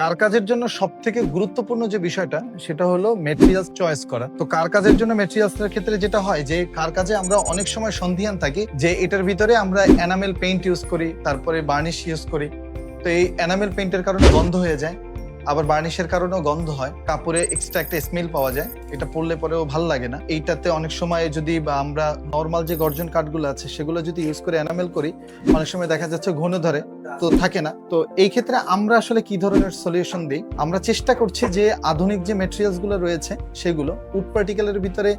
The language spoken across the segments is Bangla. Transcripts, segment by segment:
কার কাজের জন্য সব থেকে গুরুত্বপূর্ণ যে বিষয়টা, সেটা হলো মেটেরিয়ালস চয়েস করা। তো কার কাজের জন্য মেটেরিয়ালসের ক্ষেত্রে যেটা হয় যে, কার কাজে আমরা অনেক সময় সন্ধিয়ান থাকি যে, এটার ভিতরে আমরা এনামেল পেইন্ট ইউজ করি, তারপরে বার্নিশ ইউজ করি। তো এই এনামেল পেইন্টের কারণে বন্ধ হয়ে যায়। আবার বার্নিশের কারণেও গন্ধ হয়। কাপড়ে এক্সট্রা একটা স্মেল পাওয়া যায়। এটা পরলে পরেও ভালো লাগে না। এইটাতে অনেক সময় যদি বা আমরা নর্মাল যে গর্জন কাঠগুলো আছে, সেগুলো যদি ইউজ করে এনামেল করি, অনেক সময় দেখা যাচ্ছে ঘন ধরে, তো থাকে না। তো এই ক্ষেত্রে আমরা আসলে কি ধরনের সলিউশন দিই? আমরা চেষ্টা করছি যে আধুনিক যে মেটেরিয়ালসগুলো রয়েছে, সেগুলো উড পার্টিকেলের ভিতরে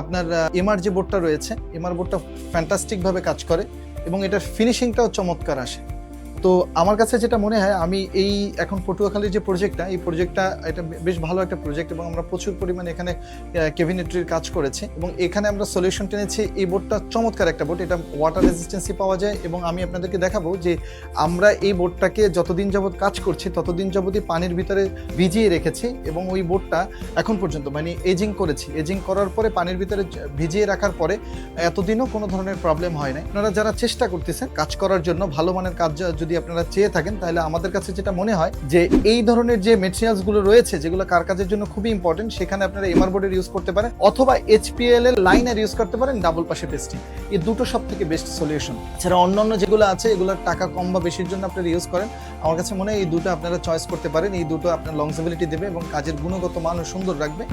আপনার এমআর যে বোর্ডটা রয়েছে, এমআর বোর্ডটা ফ্যান্টাস্টিক ভাবে কাজ করে এবং এটার ফিনিশিংটাও চমৎকার আসে। তো আমার কাছে যেটা মনে হয়, আমি এই এখন পটুয়াখালীর যে প্রজেক্টটা এই প্রজেক্টটা এটা বেশ ভালো একটা প্রজেক্ট এবং আমরা প্রচুর পরিমাণে এখানে কেবিনেটরির কাজ করেছি এবং এখানে আমরা সলিউশন টেনেছি এই বোর্ডটা চমৎকার একটা বোর্ড এটা ওয়াটার রেজিস্ট্যান্সি পাওয়া যায় এবং আমি আপনাদেরকে দেখাবো যে আমরা এই বোর্ডটাকে যতদিন যাবৎ কাজ করছি, ততদিন যাবতই পানির ভিতরে ভিজিয়ে রেখেছি এবং ওই বোর্ডটা এখন পর্যন্ত মানে এজিং করেছি। এজিং করার পরে পানির ভিতরে ভিজিয়ে রাখার পরে এতদিনও কোনো ধরনের প্রবলেম হয় না আপনারা যারা চেষ্টা করতেছেন কাজ করার জন্য, ভালো মানের কাজ, যদি আপনারা চেয়ে থাকেন, তাহলে আমাদের কাছে যেটা মনে হয় যে, এই ধরনের যে মেটেরিয়ালসগুলো রয়েছে, যেগুলো কার কাজের জন্য খুবই ইম্পর্টেন্ট সেখানে আপনারা এমআর বোর্ডের ইউজ করতে পারেন, অথবা এইচপিএল এর লাইনের ইউজ করতে পারেন ডাবল পাশে পেস্টিং এই দুটো সব থেকে বেস্ট সলিউশন এছাড়া অন্যান্য যেগুলো আছে, এগুলোর টাকা কম বা বেশির জন্য আপনারা ইউজ করেন। আমার কাছে মনে হয় এই দুটো আপনারা চয়েস করতে পারেন, এই দুটো আপনার লংসেবিলিটি দেবে এবং কাজের গুণগত মানও সুন্দর রাখবে।